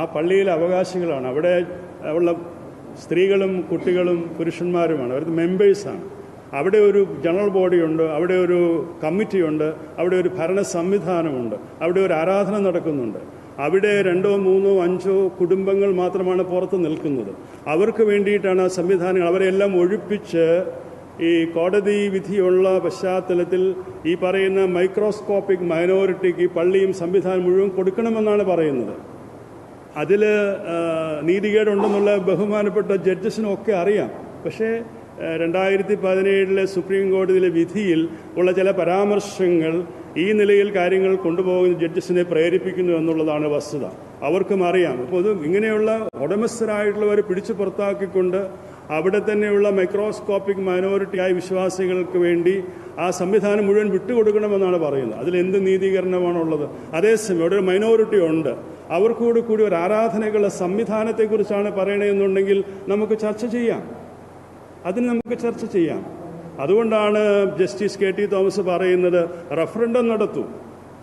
ആ പള്ളിയിലെ അവകാശങ്ങളാണ് അവിടെ ഉള്ള സ്ത്രീകളും കുട്ടികളും പുരുഷന്മാരുമാണ്. അവർ മെമ്പേഴ്സാണ്. അവിടെ ഒരു ജനറൽ ബോഡിയുണ്ട് അവിടെ ഒരു കമ്മിറ്റിയുണ്ട് അവിടെ ഒരു ഭരണ സംവിധാനമുണ്ട് അവിടെ ഒരു ആരാധന നടക്കുന്നുണ്ട്. അവിടെ രണ്ടോ മൂന്നോ അഞ്ചോ കുടുംബങ്ങൾ മാത്രമാണ് പുറത്ത് നിൽക്കുന്നത്. അവർക്ക് വേണ്ടിയിട്ടാണ് ആ സംവിധാനങ്ങൾ. അവരെല്ലാം ഒഴിപ്പിച്ച് ഈ കോടതി വിധിയുള്ള പശ്ചാത്തലത്തിൽ ഈ പറയുന്ന മൈക്രോസ്കോപ്പിക് മൈനോറിറ്റിക്ക് പള്ളിയും സംവിധാനം മുഴുവൻ കൊടുക്കണമെന്നാണ് പറയുന്നത്. അതിൽ നീതികേടുണ്ടെന്നുള്ള ബഹുമാനപ്പെട്ട ജഡ്ജസിനൊക്കെ അറിയാം. പക്ഷേ രണ്ടായിരത്തി പതിനേഴിലെ സുപ്രീം കോടതിയിലെ വിധിയിൽ ഉള്ള ചില പരാമർശങ്ങൾ ഈ നിലയിൽ കാര്യങ്ങൾ കൊണ്ടുപോകുന്ന ജഡ്ജസിനെ പ്രേരിപ്പിക്കുന്നു എന്നുള്ളതാണ് വസ്തുത. അവർക്കും അറിയാം. അപ്പോൾ ഇത് ഇങ്ങനെയുള്ള ഉടമസ്ഥരായിട്ടുള്ളവരെ പിടിച്ചു പുറത്താക്കിക്കൊണ്ട് അവിടെ തന്നെയുള്ള മൈക്രോസ്കോപ്പിക് മൈനോറിറ്റിയായ വിശ്വാസികൾക്ക് വേണ്ടി ആ സംവിധാനം മുഴുവൻ വിട്ടുകൊടുക്കണമെന്നാണ് പറയുന്നത്. അതിൽ എന്ത് നീതീകരണമാണുള്ളത്? അതേസമയം അവിടെ ഒരു മൈനോറിറ്റി ഉണ്ട്. അവർക്കൂടി കൂടി ഒരു ആരാധനകളുടെ സംവിധാനത്തെക്കുറിച്ചാണ് പറയണതെന്നുണ്ടെങ്കിൽ നമുക്ക് ചർച്ച ചെയ്യാം. അതിന് നമുക്ക് ചർച്ച ചെയ്യാം. അതുകൊണ്ടാണ് ജസ്റ്റിസ് കെ ടി തോമസ് പറയുന്നത് റഫറൻഡം നടത്തൂ.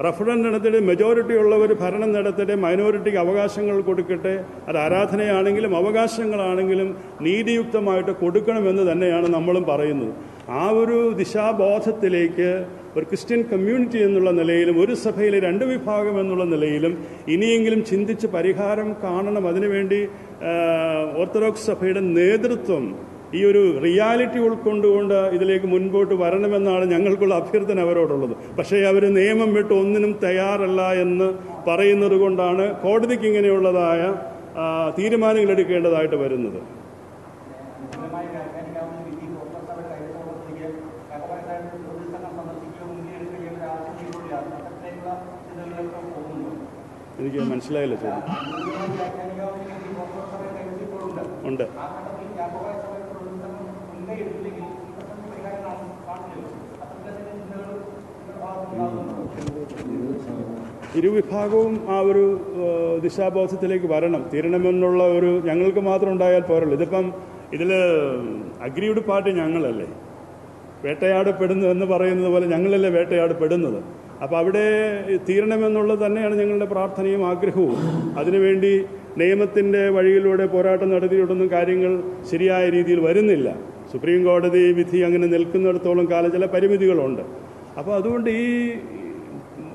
റഫറൻഡം നടത്തിയിട്ട് മെജോറിറ്റി ഉള്ളവർ ഭരണം നടത്തിയിട്ട് മൈനോറിറ്റിക്ക് അവകാശങ്ങൾ കൊടുക്കട്ടെ. അത് ആരാധനയാണെങ്കിലും അവകാശങ്ങളാണെങ്കിലും നീതിയുക്തമായിട്ട് കൊടുക്കണമെന്ന് തന്നെയാണ് നമ്മളും പറയുന്നത്. ആ ഒരു ദിശാബോധത്തിലേക്ക് ഒരു ക്രിസ്ത്യൻ കമ്മ്യൂണിറ്റി എന്നുള്ള നിലയിലും ഒരു സഭയിലെ രണ്ട് വിഭാഗം എന്നുള്ള നിലയിലും ഇനിയെങ്കിലും ചിന്തിച്ച് പരിഹാരം കാണണം. അതിനുവേണ്ടി ഓർത്തഡോക്സ് സഭയുടെ നേതൃത്വം ഈ ഒരു റിയാലിറ്റി ഉൾക്കൊണ്ടുകൊണ്ട് ഇതിലേക്ക് മുൻപോട്ട് വരണമെന്നാണ് ഞങ്ങൾക്കുള്ള അഭ്യർത്ഥന അവരോടുള്ളത്. പക്ഷേ അവർ നിയമം വിട്ട് ഒന്നിനും തയ്യാറല്ല എന്ന് പറയുന്നത് കൊണ്ടാണ് കോടതിക്ക് ഇങ്ങനെയുള്ളതായ തീരുമാനങ്ങൾ എടുക്കേണ്ടതായിട്ട് വരുന്നത്. എനിക്ക് മനസ്സിലായില്ല ചോദ്യം ഉണ്ട്. ഇരുവിഭാഗവും ആ ഒരു ദിശാബോധത്തിലേക്ക് വരണം. തീരണമെന്നുള്ള ഒരു ഞങ്ങൾക്ക് മാത്രം ഉണ്ടായാൽ പോരല്ലോ. ഇതിപ്പം ഇതിൽ അഗ്രിയുടെ പാർട്ടി ഞങ്ങളല്ലേ. വേട്ടയാടപ്പെടുന്നു എന്ന് പറയുന്നത് പോലെ ഞങ്ങളല്ലേ വേട്ടയാടപ്പെടുന്നത്. അപ്പോൾ അവിടെ തീരണമെന്നുള്ളത് തന്നെയാണ് ഞങ്ങളുടെ പ്രാർത്ഥനയും ആഗ്രഹവും. അതിനുവേണ്ടി നിയമത്തിന്റെ വഴിയിലൂടെ പോരാട്ടം നടത്തിയിട്ടൊന്നും കാര്യങ്ങൾ ശരിയായ രീതിയിൽ വരുന്നില്ല. സുപ്രീം കോടതി വിധി അങ്ങനെ നിൽക്കുന്നിടത്തോളം കാലം ചില പരിമിതികളുണ്ട്. അപ്പോൾ അതുകൊണ്ട് ഈ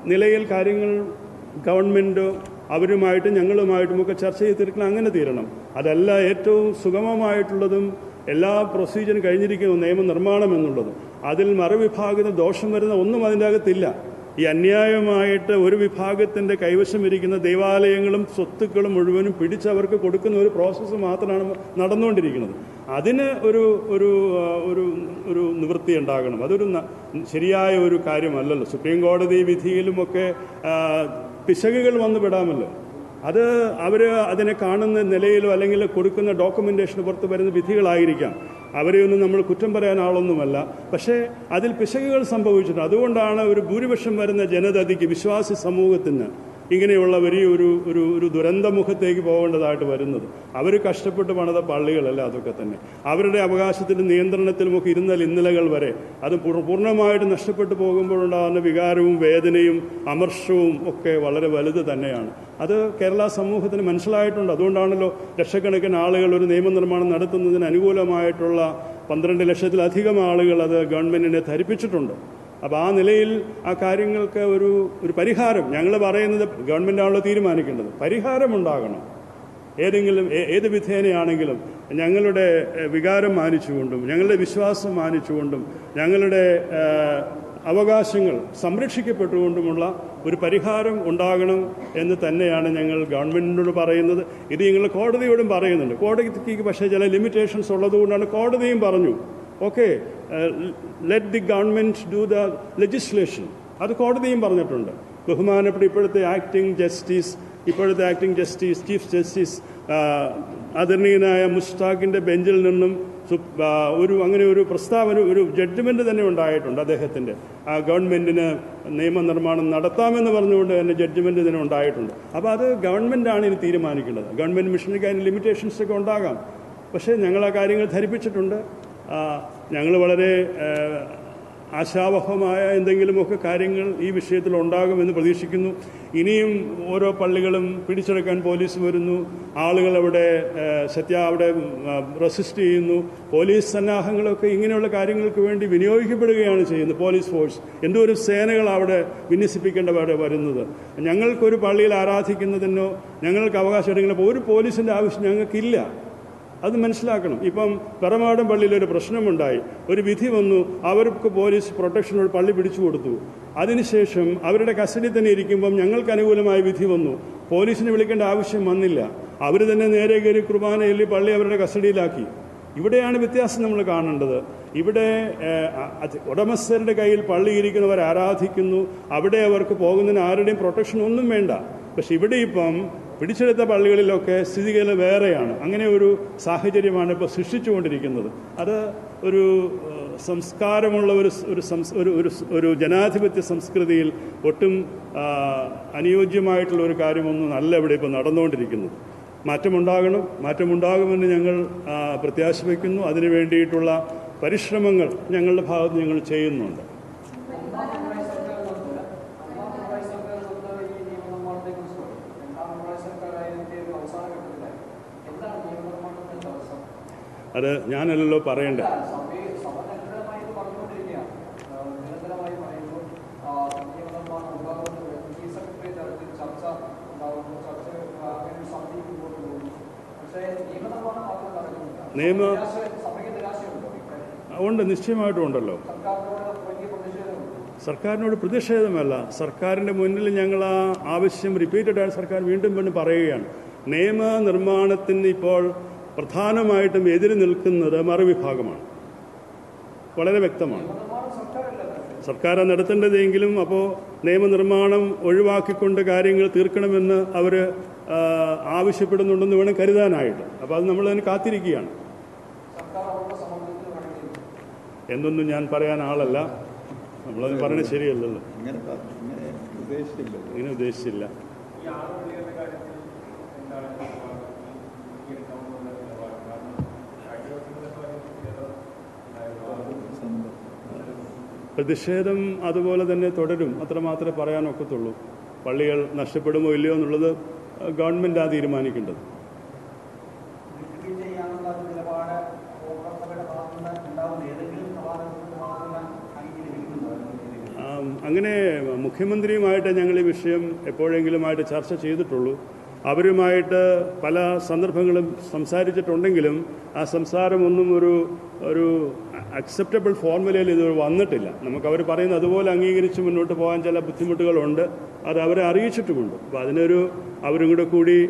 നിലയിൽ കാര്യങ്ങൾ ഗവൺമെന്റ് അവരുമായിട്ടും ഞങ്ങളുമായിട്ടും ഒക്കെ ചർച്ച ചെയ്ത് തീർക്കണം അങ്ങനെ തീരണം. അതല്ല ഏറ്റവും സുഗമമായിട്ടുള്ളതും എല്ലാ പ്രൊസീജിയറും കഴിഞ്ഞിരിക്കുന്ന നിയമനിർമ്മാണം എന്നുള്ളതും. അതിൽ മറുവിഭാഗത്തിന് ദോഷം വരുന്ന ഒന്നും അതിന്റെ അകത്തില്ല. ഈ അന്യായമായിട്ട് ഒരു വിഭാഗത്തിന്റെ കൈവശം ഇരിക്കുന്ന ദേവാലയങ്ങളും സ്വത്തുക്കളും മുഴുവനും പിടിച്ചവർക്ക് കൊടുക്കുന്ന ഒരു പ്രോസസ്സ് മാത്രമാണ് നടന്നുകൊണ്ടിരിക്കുന്നത്. അതിന് ഒരു ഒരു ഒരു ഒരു നിവൃത്തി ഉണ്ടാകണം. അതൊരു ശരിയായ ഒരു കാര്യമല്ലല്ലോ. സുപ്രീം കോടതി വിധിയിലുമൊക്കെ പിശകുകൾ വന്നു പെടാമല്ലോ. അത് അവർ അതിനെ കാണുന്ന നിലയിലോ അല്ലെങ്കിൽ കൊടുക്കുന്ന ഡോക്യുമെന്റേഷന് പുറത്ത് വരുന്ന വിധികളായിരിക്കാം. അവരെയൊന്നും നമ്മൾ കുറ്റം പറയാൻ ആളൊന്നുമല്ല. പക്ഷേ അതിൽ പിശകുകൾ സംഭവിച്ചിട്ടുണ്ട്. അതുകൊണ്ടാണ് ഒരു ഭൂരിപക്ഷം വരുന്ന ജനതയ്ക്ക് വിശ്വാസി സമൂഹത്തിന് ഇങ്ങനെയുള്ള വലിയ ഒരു ഒരു ഒരു ദുരന്തമുഖത്തേക്ക് പോകേണ്ടതായിട്ട് വരുന്നത്. അവർ കഷ്ടപ്പെട്ട് പണിത പള്ളികളല്ല അതൊക്കെ തന്നെ. അവരുടെ അവകാശത്തിന്റെ നിയന്ത്രണത്തിലുമൊക്കെ ഇരുന്ന ഇന്നലകൾ വരെ അത് പൂർണമായിട്ട് നഷ്ടപ്പെട്ടു പോകുമ്പോഴുണ്ടാകുന്ന വികാരവും വേദനയും അമർഷവും ഒക്കെ വളരെ വലുത് തന്നെയാണ്. അത് കേരള സമൂഹത്തിന് മനസ്സിലായിട്ടുണ്ട്. അതുകൊണ്ടാണല്ലോ ലക്ഷക്കണക്കിന് ആളുകൾ ഒരു നിയമനിർമ്മാണം നടത്തുന്നതിന് അനുകൂലമായിട്ടുള്ള പന്ത്രണ്ട് ലക്ഷത്തിലധികം ആളുകൾ അത് ഗവൺമെന്റിനെ ധരിപ്പിച്ചിട്ടുണ്ട്. അപ്പോൾ ആ നിലയിൽ ആ കാര്യങ്ങൾക്ക് ഒരു ഒരു പരിഹാരം. ഞങ്ങൾ പറയുന്നത് ഗവൺമെന്റാണല്ലോ തീരുമാനിക്കേണ്ടത്. പരിഹാരമുണ്ടാകണം ഏതെങ്കിലും ഏത് വിധേനയാണെങ്കിലും ഞങ്ങളുടെ വികാരം മാനിച്ചുകൊണ്ടും ഞങ്ങളുടെ വിശ്വാസം മാനിച്ചുകൊണ്ടും ഞങ്ങളുടെ അവകാശങ്ങൾ സംരക്ഷിക്കപ്പെട്ടുകൊണ്ടുമുള്ള ഒരു പരിഹാരം ഉണ്ടാകണം എന്ന് തന്നെയാണ് ഞങ്ങൾ ഗവൺമെന്റിനോട് പറയുന്നത്. ഇത് ഞങ്ങൾ കോടതിയോടും പറയുന്നുണ്ട്. കോടതിക്ക് പക്ഷേ ചില ലിമിറ്റേഷൻസ് ഉള്ളതുകൊണ്ടാണ് കോടതിയും പറഞ്ഞു. Okay let the government do the legislation അത് കോടതിയും പറഞ്ഞിട്ടുണ്ട്. ബഹുമാനപ്പെട്ട ഇപ്പോഴത്തെ ആക്ടിംഗ് ജസ്റ്റിസ് ഇപ്പോഴത്തെ ആക്ടിംഗ് ജസ്റ്റിസ് ചീഫ് ജസ്റ്റിസ് ആദരണീയനായ മുസ്താഖിന്റെ ബെഞ്ചിൽ നിന്നും ഒരു അങ്ങനെ ഒരു പ്രസ്താവന ഒരു ജഡ്ജ്മെന്റ് തന്നെ ഉണ്ടായിട്ടുണ്ട് അദ്ദേഹത്തിന്റെ ആ ഗവൺമെന്റിന് നിയമനിർമ്മാണം നടത്താമെന്ന് പറഞ്ഞുകൊണ്ട് തന്നെ ജഡ്ജ്മെന്റ് തന്നെ ഉണ്ടായിട്ടുണ്ട്. അപ്പോൾ അത് ഗവൺമെന്റാണ് ഇനി തീരുമാനിക്കേണ്ടത്. ഗവൺമെന്റ് മിഷനറിക്ക് അതിന് ലിമിറ്റേഷൻസ് ഒക്കെ ഉണ്ടാകാം. പക്ഷേ ഞങ്ങൾ ആ കാര്യങ്ങൾ ധരിപ്പിച്ചിട്ടുണ്ട്. ഞങ്ങൾ വളരെ ആശാവഹമായ എന്തെങ്കിലുമൊക്കെ കാര്യങ്ങൾ ഈ വിഷയത്തിൽ ഉണ്ടാകുമെന്ന് പ്രതീക്ഷിക്കുന്നു. ഇനിയും ഓരോ പള്ളികളും പിടിച്ചെടുക്കാൻ പോലീസ് വരുന്നു. ആളുകൾ അവിടെ സത്യ അവിടെ റെസിസ്റ്റ് ചെയ്യുന്നു. പോലീസ് സന്നാഹങ്ങളൊക്കെ ഇങ്ങനെയുള്ള കാര്യങ്ങൾക്ക് വേണ്ടി വിനിയോഗിക്കപ്പെടുകയാണ് ചെയ്യുന്നത് പോലീസ് ഫോഴ്സ് എന്തോ ഒരു സേനകൾ അവിടെ വിന്യസിപ്പിക്കേണ്ട അവിടെ വരുന്നത്. ഞങ്ങൾക്കൊരു പള്ളിയിൽ ആരാധിക്കുന്നതിനോ ഞങ്ങൾക്ക് അവകാശം എടുക്കുന്ന ഒരു പോലീസിന്റെ ആവശ്യം ഞങ്ങൾക്കില്ല. അത് മനസ്സിലാക്കണം. ഇപ്പം പെറമാടം പള്ളിയിൽ ഒരു പ്രശ്നമുണ്ടായി. ഒരു വിധി വന്നു. അവർക്ക് പോലീസ് പ്രൊട്ടക്ഷനോട് പള്ളി പിടിച്ചു കൊടുത്തു. അതിനുശേഷം അവരുടെ കസ്റ്റഡി തന്നെ ഇരിക്കുമ്പം ഞങ്ങൾക്ക് അനുകൂലമായ വിധി വന്നു. പോലീസിനെ വിളിക്കേണ്ട ആവശ്യം വന്നില്ല. അവർ തന്നെ നേരെ കയറി കുർബാന എല്ലി പള്ളി അവരുടെ കസ്റ്റഡിയിലാക്കി. ഇവിടെയാണ് വ്യത്യാസം നമ്മൾ കാണേണ്ടത്. ഇവിടെ ഉടമസ്ഥരുടെ കയ്യിൽ പള്ളിയിരിക്കുന്നവർ ആരാധിക്കുന്നു. അവിടെ അവർക്ക് പോകുന്നതിന് ആരുടെയും പ്രൊട്ടക്ഷൻ ഒന്നും വേണ്ട. പക്ഷെ ഇവിടെ ഇപ്പം പിടിച്ചെടുത്ത പള്ളികളിലൊക്കെ സ്ഥിതികൾ വേറെയാണ്. അങ്ങനെ ഒരു സാഹചര്യമാണ് ഇപ്പോൾ സൃഷ്ടിച്ചുകൊണ്ടിരിക്കുന്നത്. അത് ഒരു സംസ്കാരമുള്ള ഒരു ഒരു സംസ് ഒരു ഒരു ഒരു ജനാധിപത്യ സംസ്കൃതിയിൽ ഒട്ടും അനുയോജ്യമായിട്ടുള്ള ഒരു കാര്യമൊന്നും അല്ല ഇവിടെ ഇപ്പോൾ നടന്നുകൊണ്ടിരിക്കുന്നത്. മാറ്റമുണ്ടാകണം. മാറ്റമുണ്ടാകുമെന്ന് ഞങ്ങൾ പ്രത്യാശ വയ്ക്കുന്നു അതിനു വേണ്ടിയിട്ടുള്ള പരിശ്രമങ്ങൾ ഞങ്ങളുടെ ഭാഗത്ത് ഞങ്ങൾ ചെയ്യുന്നുണ്ട്. അത് ഞാനല്ലല്ലോ പറയേണ്ടത് നിയമ ഉണ്ട് നിശ്ചയമായിട്ടും ഉണ്ടല്ലോ. സർക്കാരിനോട് പ്രതിഷേധമല്ല. സർക്കാരിന്റെ മുന്നിൽ ഞങ്ങൾ ആ ആവശ്യം റിപ്പീറ്റഡായി സർക്കാർ വീണ്ടും വീണ്ടും പറയുകയാണ്. നിയമനിർമ്മാണത്തിന് ഇപ്പോൾ പ്രധാനമായിട്ടും എതിര് നിൽക്കുന്നത് മറുവിഭാഗമാണ്. വളരെ വ്യക്തമാണ്. സർക്കാർ നടത്തേണ്ടതെങ്കിലും അപ്പോൾ നിയമനിർമ്മാണം ഒഴിവാക്കിക്കൊണ്ട് കാര്യങ്ങൾ തീർക്കണമെന്ന് അവർ ആവശ്യപ്പെടുന്നുണ്ടെന്ന് വേണം കരുതാനായിട്ട്. അപ്പോൾ അത് നമ്മൾ അതിന് കാത്തിരിക്കുകയാണ്. എന്നൊന്നും ഞാൻ പറയാൻ ആളല്ല. നമ്മളത് പറയുന്നത് ശരിയല്ലല്ലോ. ഇങ്ങനെ ഉദ്ദേശിച്ചില്ല. പ്രതിഷേധം അതുപോലെ തന്നെ തുടരും. അത്രമാത്രമേ പറയാനൊക്കത്തുള്ളൂ പള്ളികൾ നഷ്ടപ്പെടുമോ ഇല്ലയോ എന്നുള്ളത് ഗവൺമെന്റ് ആ തീരുമാനിക്കേണ്ടത്. അങ്ങനെ മുഖ്യമന്ത്രിയുമായിട്ട് ഞങ്ങൾ ഈ വിഷയം എപ്പോഴെങ്കിലുമായിട്ട് ചർച്ച ചെയ്തിട്ടുള്ളൂ. അവരുമായിട്ട് പല സന്ദർഭങ്ങളും സംസാരിച്ചിട്ടുണ്ടെങ്കിലും ആ സംസാരമൊന്നും ഒരു ഒരു അക്സെപ്റ്റബിൾ ഫോർമുലയിൽ ഇത് വന്നിട്ടില്ല. നമുക്ക് അവർ പറയുന്ന അതുപോലെ അംഗീകരിച്ച് മുന്നോട്ട് പോകാൻ ചില ബുദ്ധിമുട്ടുകളുണ്ട്. അത് അവരെ അറിയിച്ചിട്ടുമുണ്ട്. അപ്പോൾ അതിനൊരു അവരും കൂടെ കൂടി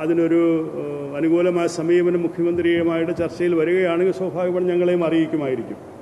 അതിനൊരു അനുകൂലമായ സമീപനം മുഖ്യമന്ത്രിയുമായിട്ട് ചർച്ചയിൽ വരികയാണെങ്കിൽ സ്വാഭാവികമായും ഞങ്ങളെയും അറിയിക്കുമായിരിക്കും.